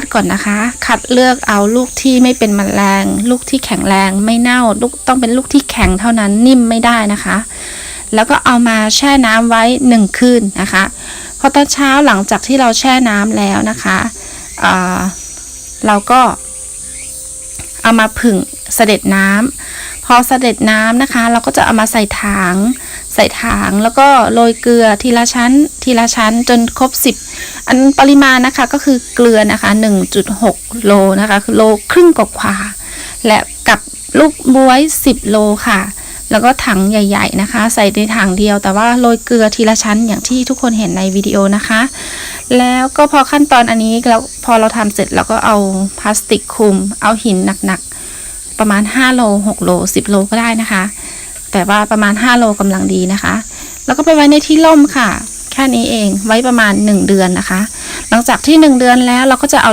ดก่อนนะคะ คัดเลือกเอาลูกที่ไม่เป็นแมลง ลูกที่แข็งแรงไม่เน่า ลูกต้องเป็นลูกที่แข็งเท่านั้นนิ่มไม่ได้นะคะ แล้วก็เอามาแช่น้ำไว้หนึ่งคืนนะคะพอตอนเช้าหลังจากที่เราแช่น้ำแล้วนะคะอ่าเราก็เอามาผึ่งเสด็จน้ำพอเสด็จน้ำนะคะ เราก็จะเอามาใส่ถัง ส่ถังแล้วก็โรยเกลือทีละชั้น ทีละชั้นจนครบ 10 อันปริมาณนะคะก็คือเกลือนะคะ 1.6 โลนะคะคือโลครึ่งกว่าๆและกับลูกบวย 10 โลค่ะ แล้วก็ถังใหญ่ ๆนะคะ ใส่ในถังเดียว แต่ว่าโรยเกลือทีละชั้นอย่างที่ทุกคนเห็นในวิดีโอนะคะ แล้วก็พอขั้นตอนอันนี้แล้วพอเราทำเสร็จเราก็เอาพลาสติกคลุม เอาหินหนักๆประมาณ 5 โล 6 โล 10 โลก็ได้นะคะ แต่ว่าประมาณ 5 โลกำลังดีนะคะ แล้วก็ไปไว้ในที่ร่มค่ะ แค่นี้เองไว้ประมาณ 1 เดือนนะคะ หลังจากที่ 1 เดือนแล้วเราก็จะเอา